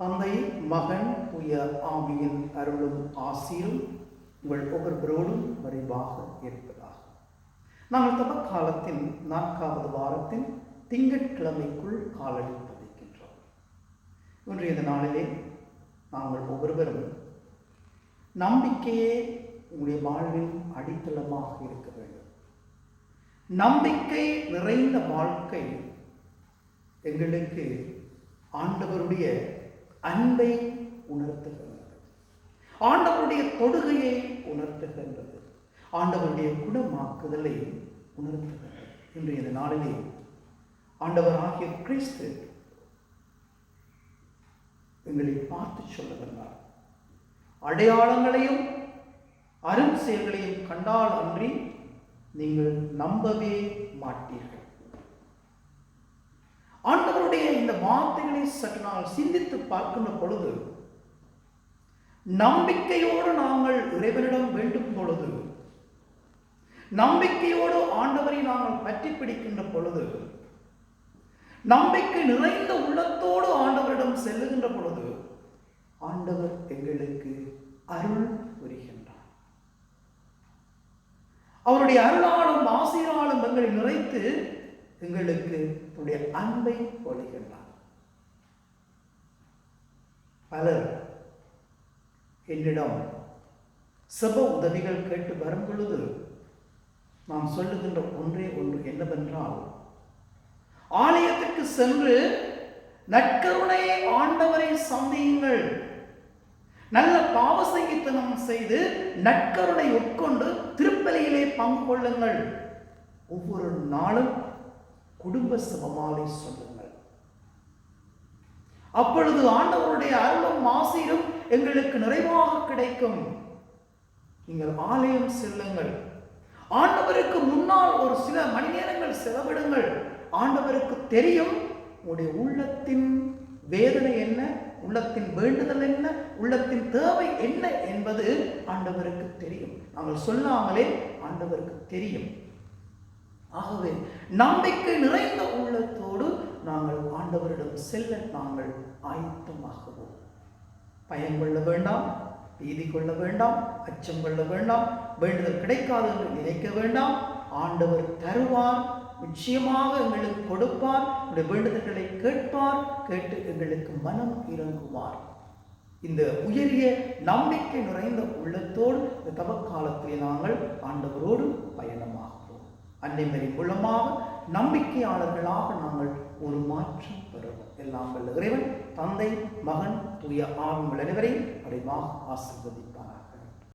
தந்தை மகன் தூய ஆவியின் அருளும் ஆசியும் உங்கள் ஒவ்வொருவரோடும் விரைவாக இருப்பதாக. நாங்கள் தப காலத்தின் நான்காவது வாரத்தின் திங்கட்கிழமைக்குள் காலடி பதிக்கின்றோம். இன்றைய நாளிலே நாங்கள் ஒவ்வொருவரும் நம்பிக்கையே உங்களுடைய வாழ்வின் அடித்தளமாக இருக்க வேண்டும். நம்பிக்கை நிறைந்த வாழ்க்கை எங்களுக்கு ஆண்டவருடைய அன்பை உணர்த்துகின்றது. ஆண்டவருடைய தொடுகையை உணர்த்துகின்றது. ஆண்டவருடைய குணமாக்குதலை உணர்த்துகின்றது. இன்றைய நாளிலே ஆண்டவராகிய கிறிஸ்து எங்களை பார்த்து சொல்லுகின்றார். அடையாளங்களையும் அரும் செயல்களையும் கண்டால் அன்றி நீங்கள் நம்பவே மாட்டீர்கள். ஆண்டவர் வார்த்தைகளை சற்று நாள் சிந்தித்து பார்க்கின்ற பொழுது நம்பிக்கையோடு நாங்கள் இறைவனிடம் வேண்டும் பொழுது நம்பிக்கையோடு ஆண்டவரை நாங்கள் பற்றி பிடிக்கின்ற பொழுது நம்பிக்கை நிறைந்த உள்ளத்தோடு ஆண்டவரிடம் செல்லுகின்ற பொழுது ஆண்டவர் எங்களுக்கு அருள் புரிகின்றார். அவருடைய அருளாலும் ஆசிராலும் எங்களை நிறைத்து எங்களுக்கு தன்னுடைய அன்பை பொழிகின்றார். பலர் என்னிடம் செப உதவிகள் கேட்டு வரும் பொழுது நாம் சொல்லுகின்ற ஒன்றே ஒன்று என்னவென்றால் ஆலயத்திற்கு சென்று நற்கருணையை ஆண்டவரை சந்தியுங்கள். நல்ல பாவ செய்து நற்கருணை உட்கொண்டு திருப்பலியிலே பங்கு கொள்ளுங்கள் ஒவ்வொரு நாளும் குடும்ப சபமாலை சொல்லுங்கள். அப்பொழுது ஆண்டவருடைய அருளும் ஆசீரும் எங்களுக்கு நிறைவாக கிடைக்கும். நீங்கள் ஆலயம் செல்லுங்கள். ஆண்டவருக்கு முன்னால் ஒரு சில மணி நேரங்கள் செலவிடுங்கள். ஆண்டவருக்கு தெரியும் உங்களுடைய உள்ளத்தின் வேதனை என்ன உள்ளத்தின் வேண்டுதல் என்ன உள்ளத்தின் தேவை என்ன என்பது ஆண்டவருக்கு தெரியும். நாங்கள் சொல்லாமலே ஆண்டவருக்கு தெரியும். ஆகவே நம்பிக்கை நிறைந்த உள்ளத்தோடு நாங்கள் ஆண்டவரிடம் செல்ல நாங்கள் ஆயத்தமாகுவோம். பயம் கொள்ள வேண்டாம் பீதி கொள்ள வேண்டாம் அச்சம் கொள்ள வேண்டாம் வேண்டுதல் கிடைக்காது என்று நினைக்க வேண்டாம். ஆண்டவர் தருவார் நிச்சயமாக எங்களுக்கு கொடுப்பார் உடைய வேண்டுதல்களை கேட்பார் கேட்டு எங்களுக்கு மனம் இறங்குவார். இந்த உயரிய நம்பிக்கை நிறைந்த உள்ளத்தோடு இந்த தவக்காலத்தில் நாங்கள் ஆண்டவரோடு பயணமாகிறோம் அன்னைமரி மூலமாக நம்பிக்கையாளர்களாக நாங்கள் ஒரு மாற்றம் பெறுவோம். எல்லாம் வல்ல இறைவன் தந்தை மகன் தூய ஆவின் அனைவரையும் அடைவாக ஆசிர்வதிப்பார்.